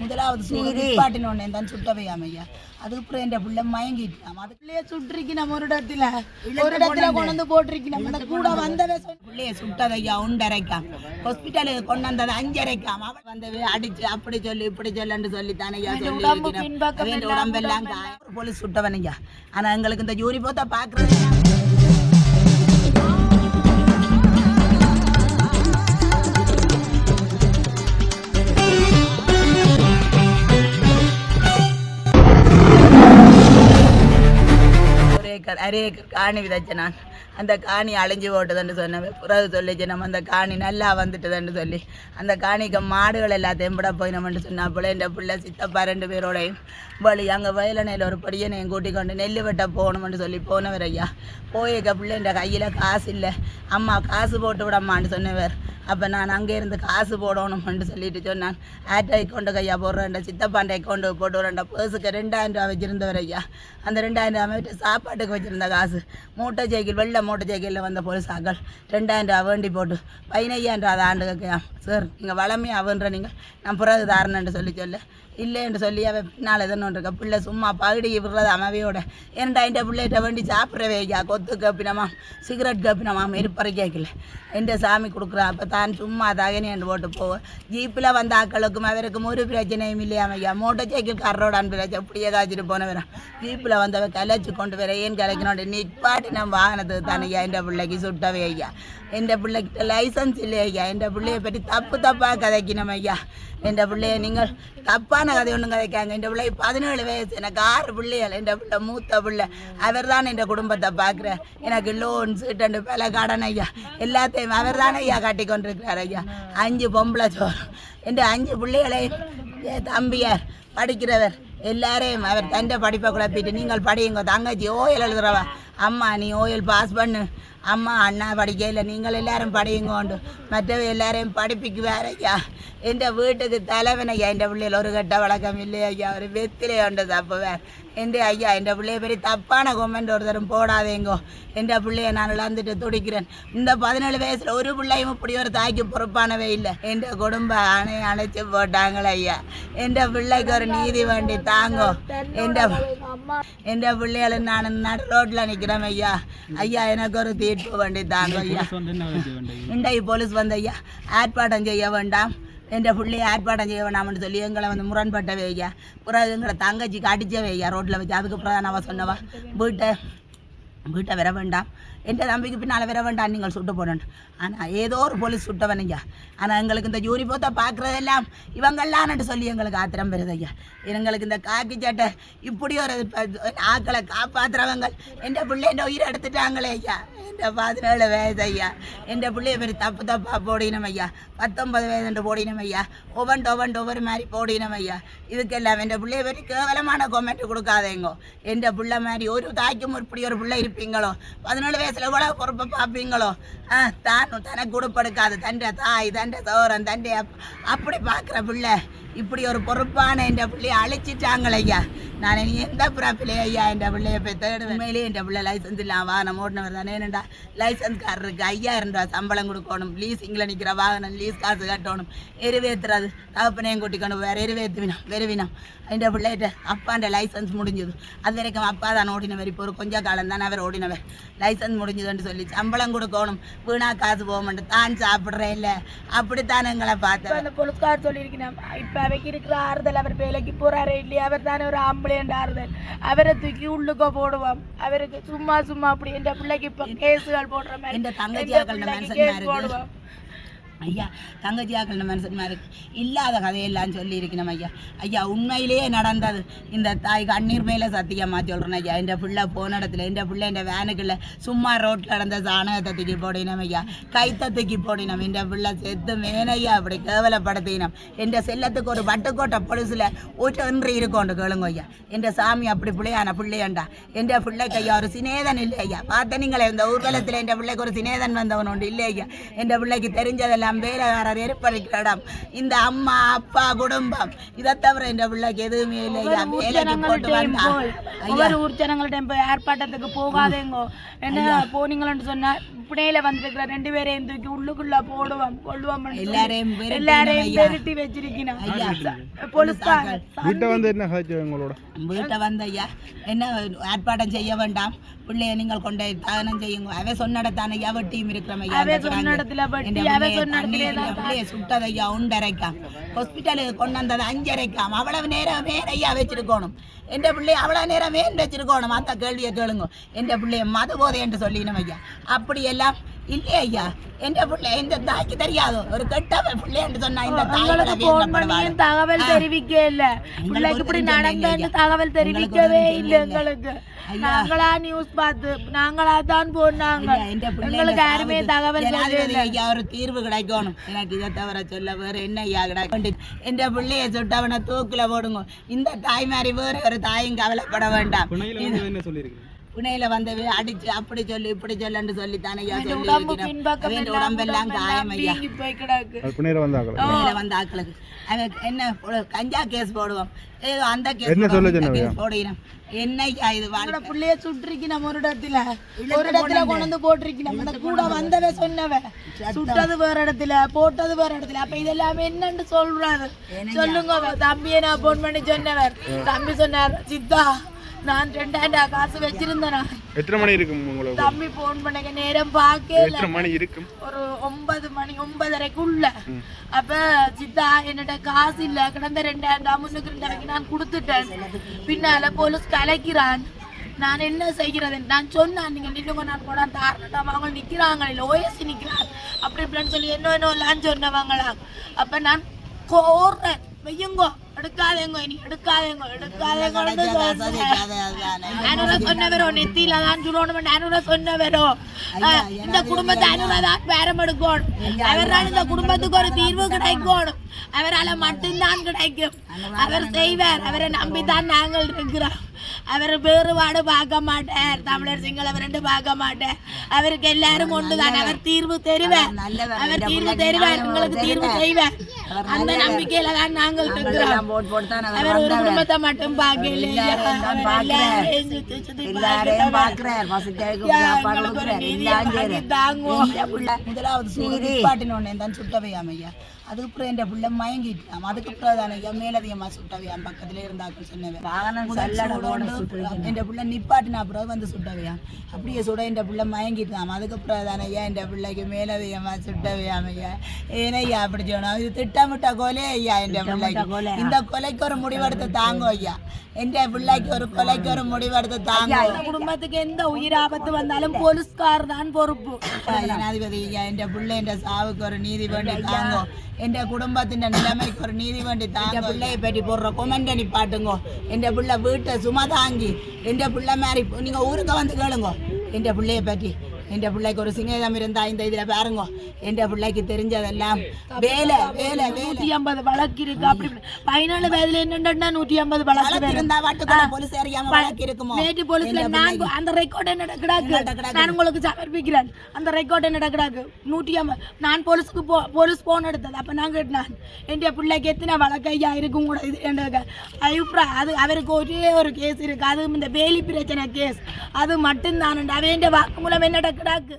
முதலாவது சூடு பாட்டினோடனே தான் சுட்டவையாம் ஐயா. அதுக்கப்புறம் என் பிள்ளை மயங்கிட்டாம். அதுக்குள்ளேயே சுட்டிருக்கணும் ஒரு இடத்துல. ஒரு இடத்துல கொண்டு போட்டிருக்கணும் அந்த கூட வந்தவே பிள்ளைய சுட்டதையா உண்டரைக்காம். ஹாஸ்பிட்டலுக்கு கொண்டு வந்தது அஞ்சரைக்காம். அவள் வந்தவே அடிச்சு அப்படி சொல்லி இப்படி சொல்லுன்னு சொல்லி தானையா சொல்லி இருக்கிறேன் உடம்பெல்லாம் போலீஸ் சுட்டவனையா ஆனா எங்களுக்கு இந்த யூரி போத்த பாக்குறது ஒரு காணி விதைச்ச நான். அந்த காணி அழிஞ்சு போட்டதுன்னு சொன்னேன் பிறகு சொல்லிச்சு நம்ம அந்த காணி நல்லா வந்துட்டுதுன்னு சொல்லி அந்த காணிக்கு மாடுகள் எல்லாத்தையும் விட போய் நம்மட்டு சொன்னா பிள்ளை என் பிள்ளை சித்தப்பா ரெண்டு பேரோடையும் வழி அங்கே வயலனையில் ஒரு படியனையும் கூட்டிக் கொண்டு நெல் வெட்ட போகணும்னு சொல்லி போனவர் ஐயா. போயிருக்க பிள்ளை என் கையில் காசு இல்லை. அம்மா காசு போட்டு விடம்மான்னு சொன்னவர். அப்போ நான் அங்கே இருந்து காசு போடணும்னு சொல்லிட்டு சொன்னான். ஆட்டோ அக்கௌண்ட்டு கையா போடுறேன்டா சித்தப்பாண்ட அக்கௌண்ட்டு போட்டு விடுறேன் பேர்ஸுக்கு ரெண்டாயிரம் ரூபா வச்சுருந்தவர் ஐயா. அந்த ரெண்டாயிரம் ரூபா வச்சு சாப்பாட்டுக்கு வச்சுருந்த காசு. மூட்டை சைக்கிள் வெள்ளை மூட்டை சைக்கிளில் வந்த போலீஸாக்கள் ரெண்டாயிரம் ரூபா வேண்டி போட்டு பதினையாயிரம் ரூபா அதை ஆண்டு கேட்கலாம். சார் நீங்கள் வளமையாக அவன்ற நீங்கள் நான் பிறகு தாரணன்ட்டு சொல்லி சொல்ல. இல்லைன்னு சொல்லி அவன் பின்னால் எதனு இருக்க. பிள்ளை சும்மா பகுடி விடுறது அமைதியோட. ஏன்டா இந்த பிள்ளைகிட்ட வேண்டி சாப்பிடவே ஐயா கொத்து கப்பினமாம் சிகரெட் கப்பினமாம் இருப்பறை கேட்கல எந்த சாமி கொடுக்குறா. அப்போ தான் சும்மா தகனியாண்டு போட்டு போவேன் ஜீப்பில் வந்த ஆக்களுக்கும் அவருக்கும் ஒரு பிரச்சனையும் இல்லையாம ஐயா மோட்டர் சைக்கிள் காரோட பிரச்சனை அப்படியே காய்ச்சிட்டு போனவரன் ஜீப்பில் வந்தவ கலைச்சு கொண்டு வர. ஏன் கலைக்கணும் நிப்பாட்டி நம்ம வாங்கினது தானே ஐயா எந்த பிள்ளைக்கு சுட்டவே ஐயா. என் பிள்ளைகிட்ட லைசன்ஸ் இல்லையா ஐயா? என் பிள்ளைய பற்றி தப்பு தப்பாக கதைக்கணும் ஐயா. என் பிள்ளைய நீங்கள் தப்பாக தப்பான கதை ஒன்றும் கதைக்காங்க. இந்த பிள்ளை பதினேழு வயசு. எனக்கு ஆறு பிள்ளைகள். இந்த பிள்ளை மூத்த பிள்ளை. அவர் தான் என் குடும்பத்தை பார்க்குற. எனக்கு லோன் சீட்டண்டு பல கடன் ஐயா. எல்லாத்தையும் அவர் தானே ஐயா கட்டி கொண்டிருக்கிறார் ஐயா. அஞ்சு பொம்பளை சோறும் என் அஞ்சு பிள்ளைகளையும் என் தம்பியார் படிக்கிறவர் எல்லாரையும் அவர் தண்டை படிப்பை குழப்பிட்டு நீங்கள் படியுங்க தங்கச்சி ஓயல் எழுதுறவா. அம்மா நீ ஓயல் பாஸ் பண்ணு. அம்மா அண்ணா படிக்கையில் நீங்கள் எல்லாரும் படியுங்கோண்டு. மற்றவ எல்லாரையும் படிப்பிக்கு வேற ஐயா எந்த வீட்டுக்கு தலைவன் ஐயா எந்த பிள்ளைகள் ஒரு கட்ட வழக்கம் இல்லையா ஐயா ஒரு வெத்திலே உண்டு தப்பு வேற எந்த ஐயா எந்த பிள்ளைய பெரிய தப்பான கொமெண்ட் ஒருத்தரும் போடாதேங்கோ. எந்த பிள்ளைய நான் இழந்துட்டு துடிக்கிறேன். இந்த பதினேழு வயசில் ஒரு பிள்ளையும் இப்படி ஒரு தாய்க்கு பொறுப்பானவே இல்லை. எந்த குடும்ப அணை அணைச்சு போட்டாங்களே ஐயா எந்த பிள்ளைக்கு ஒரு நீதி வேண்டி தாங்கோ. எந்த எந்த பிள்ளைகளும் நான் நடு ரோட்டில் நிற்கிறேன் ஐயா. ஐயா எனக்கு ஒரு தீ வேண்டி தாங்க ஐயா இன்றைக்கு போலீஸ் வந்து ஐயா ஆர்ப்பாட்டம் செய்ய வேண்டாம் என்ற பிள்ளைய ஆர்ப்பாட்டம் செய்ய வேண்டாம்னு சொல்லி எங்களை வந்து முரண்பட்டவே ஐயா பிறகு எங்களை தங்கச்சிக்கு அடிச்சவே ஐயா ரோட்டில் வச்சு அதுக்கப்புறம் தான் அவ சொன்னவா வீட்டை வீட்டை வர வேண்டாம் என் தம்பிக்கு பின்னால் வர வேண்டாம் நீங்கள் சுட்டு போடணும் ஆனால் ஏதோ ஒரு போலீஸ் சுட்டவன் ஐயா ஆனால் எங்களுக்கு இந்த ஜூரி போத்த பார்க்குறதெல்லாம் இவங்கள்லான்னு சொல்லி எங்களுக்கு ஆத்திரம் வருது ஐயா எங்களுக்கு இந்த காக்கி சட்டை இப்படி ஒரு ஆக்களை காப்பாற்றுறவங்க என் பிள்ளைன்ற உயிரை எடுத்துட்டாங்களே ஐயா என் பதினேழு வயது ஐயா என் பிள்ளைய பெரிய தப்பு தப்பாக போடினோம் ஐயா பத்தொன்பது வயதுண்டு போடினோம் ஐயா ஒவ்வொன்று ஒவ்வொன்று ஒவ்வொரு மாதிரி போடினோம் ஐயா இதுக்கெல்லாம் என் பிள்ளைய பெரிய கேவலமான கொமெண்ட் கொடுக்காதேங்கோ என் பிள்ளை மாதிரி ஒரு தாய்க்கும் இப்படி ஒரு பிள்ளை இருப்பீங்களோ பதினேழு வயசுல கூட பொறுப்பை பார்ப்பீங்களோ ஆ தானும் தனக்கு கொடுப்படுக்காது தண்டை தாய் தண்டை சோரன் தண்டை அப்படி பார்க்குற பிள்ளை இப்படி ஒரு பொறுப்பான என் பிள்ளையை அழிச்சிட்டாங்களே ஐயா. நான் இனி எந்த பிறப்பிலே ஐயா என் பிள்ளைய போய் தேடுவேன்? உண்மையிலேயே என் பிள்ளை லைசன்ஸ் இல்லாம வாகனம் ஓடினவர் தானே? என்னண்டா லைசன்ஸ் காரருக்கு ஐயாயிரம் ரூபா சம்பளம் கொடுக்கணும். லீஸிங்கில் நிற்கிற வாகனம் லீஸ் காசு கட்டணும். எருவேத்துறது தகப்பனையும் கூட்டிக்கணும் வேறு எருவேத்துவினம் வெறுவினோம் என் பிள்ளைகிட்ட அப்பாண்ட லைசன்ஸ் முடிஞ்சது. அது வரைக்கும் அப்பா தான் ஓடினவர். இப்போ ஒரு கொஞ்ச காலம் தானே அவர் ஓடினவர். லைசன்ஸ் முடிஞ்சதுன்னு சொல்லி சம்பளம் கொடுக்கணும். வீணா காசு போக மாட்டேன் தான் சாப்பிட்றேன் இல்லை அப்படித்தான் எங்களை பார்த்தேன் அந்த போலீஸ்கார் சொல்லியிருக்கணும் இப்ப அவைக்கு இருக்கிற ஆறுதல் அவர் வேலைக்கு போறாரே இல்லையா? அவர் தானே ஒரு ஆம்பளைன்ற ஆறுதல். அவரை தூக்கி உள்ளுக்க போடுவோம். அவருக்கு சும்மா சும்மா அப்படி என்ற பிள்ளைக்கு இப்ப கேஸுகள் போடுற மாதிரி தங்கச்சி போடுவோம். ஐயா தங்கச்சி ஆக்கள் மனுஷன்மா இருக்கு இல்லாத கதையெல்லாம் சொல்லி இருக்கணும் ஐயா. ஐயா உண்மையிலேயே நடந்தது. இந்த தாய் கண்ணீர் மேலே சத்தியமா சொல்கிறேன் ஐயா. என் பிள்ளை போன இடத்துல என் பிள்ளை என் வேனுக்குள்ள சும்மா ரோட்டில் நடந்த சாணகத்தை தூக்கி போடினோம் ஐயா. கைத்தை தூக்கி போடினோம். என் பிள்ளை செத்து மேனையா அப்படி கேவலப்படுத்தினோம். என் செல்லத்துக்கு ஒரு வட்டுக்கோட்டை பொலிசில் ஒன்று இருக்கோண்டு கேளுங்க ஐயா. என் சாமி அப்படி பிள்ளையான பிள்ளையண்டா. என் பிள்ளைக்கு ஐயா ஒரு சிநேதன் இல்லை ஐயா. பார்த்த நீங்களே இந்த ஊர்வலத்தில் என் பிள்ளைக்கு ஒரு சிநேதன் வந்தவன் உண்டு இல்லை ஐயா. என் பிள்ளைக்கு தெரிஞ்சதெல்லாம் இடம் வேலைக்காரர் எரிப்பறிக்கிற இடம் இந்த அம்மா அப்பா குடும்பம் இதை தவிர இந்த பிள்ளைக்கு எதுவுமே இல்லையா? வேலைக்கு போட்டு ஜனங்கள்ட்டையும் வந்தா போய் ஒவ்வொரு ஊர் ஜனங்கள்ட்டையும் போய் ஆர்ப்பாட்டத்துக்கு போகாதேங்கோ. என்ன போனீங்களன்னு சொன்னா புனையில வந்திருக்கிற ரெண்டு பேரையும் தூக்கி உள்ளுக்குள்ள போடுவோம் கொள்ளுவோம் எல்லாரையும் எல்லாரையும். பெருட்டி வச்சிருக்கணும் போலீஸ்காரங்க வீட்டை வந்து என்ன வீட்டை வந்த ஐயா என்ன ஆர்ப்பாட்டம் செய்ய வேண்டாம். பிள்ளைய நீங்கள் கொண்டு தானம் செய்யுங்க. அவ சொன்ன இடத்தான ஐயா வெட்டியும் இருக்கிறோம் ஐயா அவ சொன்ன இடத்துல வெட்டி அவ சொன்ன இடத்துல தான் பிள்ளைய சுட்டது ஐயா உண்டரைக்காம் ஹாஸ்பிட்டலுக்கு கொண்டு வந்தது அஞ்சரைக்காம். அவ்வளவு நேரம் வேற ஐயா வச்சிருக்கணும். எந்த பிள்ளைய அவ்வளவு நேரம் வேன் வச்சிருக்கணும். அந்த கேள்வியை கேளுங்க. எந்த பிள்ளைய மது போதை என்று சொல்லினோம் ஐயா. அப்படி எல்லாம் இல்லையா ஐயா எந்த பிள்ளை இந்த தாய்க்கு தெரியாதோ ஒரு கெட்ட பிள்ளை என்று சொன்னா இந்த உங்களுக்கு போன். பண்ணியும் தகவல் தெரிவிக்க இல்ல பிள்ளைக்கு இப்படி நடந்தேன்னு? தகவல் தெரிவிக்கவே இல்ல? எங்களுக்கு. நாங்களா நியூஸ் பார்த்து நாங்களா தான் போனாங்க எங்களுக்கு யாருமே. தகவல் ஐயா ஒரு தீர்வு கிடைக்கணும் எனக்கு இதை தவிர சொல்ல வேற என்ன ஐயா கிடைக்கும் எந்த பிள்ளைய சுட்டவனை தூக்குல போடுங்க இந்த தாய்மாரி வேற ஒரு தாயும் கவலைப்பட வேண்டாம் என்ன சொல்லியிருக்கீங்க புனையில வந்தவே அடிச்சு அப்படி சொல்லி இப்படி சொல்லுன்னு சொல்லி தானே அவன் எல்லாம் உடம்பெல்லாம் காயம் ஐயா. வீங்கி புனையில வந்தாங்களா புனையில வந்த ஆக்களுக்கு. அவன் என்ன ஒரு கஞ்சா கேஸ் போடுவோம். ஏதோ அந்த கேஸ் என்ன சொல்ல சொன்னவையா? போடுகிறோம். என்ன ஐயா இது எங்களோட புள்ளைய சுட்டிருக்கணும் ஒரு இடத்துல ஒரு இடத்துல கொண்டு வந்து போட்டிருக்கணும். அந்த கூட வந்தவ சொன்னவ. சுட்டது வேற இடத்துல போட்டது வேற இடத்துல. அப்ப இதெல்லாம் என்னன்னு சொல்றாரு. சொல்லுங்க. தம்பியை நான் போன் பண்ணி சொன்னவர். தம்பி சொன்னார் சித்தா நான் ரெண்டாயிரம் காசு வச்சிருந்தேன். எத்தனை மணி இருக்கும் உங்களுக்கு? தம்பி போன் பண்ண நேரம் பார்க்கல. எத்தனை மணி இருக்கும்? ஒரு ஒன்பது மணி ஒன்பதரைக்குள்ள. அப்ப சித்தா என்னட்ட காசு இல்ல. கிடந்த ரெண்டாயிரம் முன்னுக்கு ரெண்டாயிரம் நான் கொடுத்துட்டேன். பின்னால போலீஸ் கலைக்கிறான். நான் என்ன செய்கிறது நான் சொன்னேன் நீங்க நின்னுங்க நான் கூட தாரணம் அவங்க நிக்கிறாங்க. இல்ல ஓஎஸ்சி நிக்கிறான் அப்படி இப்படின்னு சொல்லி என்ன என்ன சொன்னவங்களா? அப்ப நான் கோர்றேன். வையுங்கோ. எடுக்காதேங்கோ இனி எடுக்காதேங்கோ அனுரா சொன்னவரோ நெத்தியில தான் சொல்லணும் அனுரா சொன்னவரோ இந்த குடும்பத்தை அனுரா தான் பேரம் எடுக்கணும் அவரால் இந்த குடும்பத்துக்கு ஒரு தீர்வு கிடைக்கணும் அவரால மட்டும்தான் கிடைக்கும். அவர் செய்வார். அவரை நம்பித்தான் நாங்கள் இருக்கிறோம். அவர் வேறுபாடு பார்க்க மாட்டார். தமிழர் சிங்களவர் ரெண்டு பார்க்க மாட்டார். அவருக்கு எல்லாரும் ஒன்றுதான் அவர் தீர்வு தருவார். அவர் தீர்வு தருவார். உங்களுக்கு தீர்வு செய்வார். அந்த நம்பிக்கையில தான் நாங்கள் இருக்கிறோம். அவர் ஒரு குடும்பத்தை மட்டும் பார்க்கல. தாங்குவோம். முதலாவது தான் சுட்டவையாம் ஐயா. அதுக்கப்புறம் என் புள்ள மயங்கிட்டாம் அதுக்கப்புறம் தானே ஐயா மேலதிகமா சுட்டவையாம் பக்கத்துல இருந்தாக்கள் சொன்னவன் என் புள்ள நிப்பாட்டினா அப்புறம் வந்து சுட்டவையாம் அப்படியே சுட என் புள்ள மயங்கிட்டாம் அதுக்கப்புறம் தானே ஐயா என் பிள்ளைக்கு மேலதிகமா சுட்டவையாம் ஐயா ஏனையா அப்படி சொன்னோம் இது திட்டமிட்ட கொலை ஐயா என் பிள்ளைக்கு. இந்த கொலைக்கு ஒரு முடிவெடுத்து தாங்க ஐயா. என் பிள்ளைக்கு ஒரு கொலைக்கு ஒரு முடிவெடுத்து தாங்க. குடும்பத்துக்கு எந்த உயிர் ஆபத்து வந்தாலும் போலீஸ்கார் தான் பொறுப்பு. ஜனாதிபதி ஐயா என் பிள்ளை என் சாவுக்கு ஒரு நீதி வேண்டி தாங்கோ. என் குடும்பத்தின் நிலைமைக்கு ஒரு நீதி வேண்டி தாங்க பிள்ளையை பற்றி போடுற கொமெண்ட் நிப்பாட்டுங்கோ என் பிள்ளை வீட்டை சும்மா தாங்கி என் பிள்ளை மாதிரி நீங்க ஊருக்கு வந்து கேளுங்க என் பிள்ளைய பற்றி என் பிள்ளைக்கு ஒரு சிநேகம் இருந்தா இந்த இதுல பாருங்க என் பிள்ளைக்கு தெரிஞ்சதெல்லாம் வேலை வேலை நூத்தி ஐம்பது வழக்கு இருக்கு அப்படி. பதினாலு வயதுல என்னன்னா நூத்தி ஐம்பது வழக்கு வழக்கு. இருந்தா வாட்டுக்குள்ள போலீஸ் அறியாம வழக்கு இருக்குமோ நேற்று போலீஸ்ல நான் அந்த ரெக்கார்ட் என்ன கிடாக்கு நான் உங்களுக்கு சமர்ப்பிக்கிறேன் அந்த ரெக்கார்ட் என்ன கிடாக்கு நூற்றி ஐம்பது நான் போலீஸுக்கு போ போலீஸ் போன் எடுத்தது அப்போ நான் கேட்டேன் என் பிள்ளைக்கு எத்தனை வழக்கையா இருக்கும் கூட இது என்ற அபிப்பிராயம் அது அவருக்கு ஒரே ஒரு கேஸ் இருக்கு அது இந்த வேலி பிரச்சனை கேஸ் அது மட்டும்தான் அவன் வாக்குமூலம் என்ன கிடாக்கு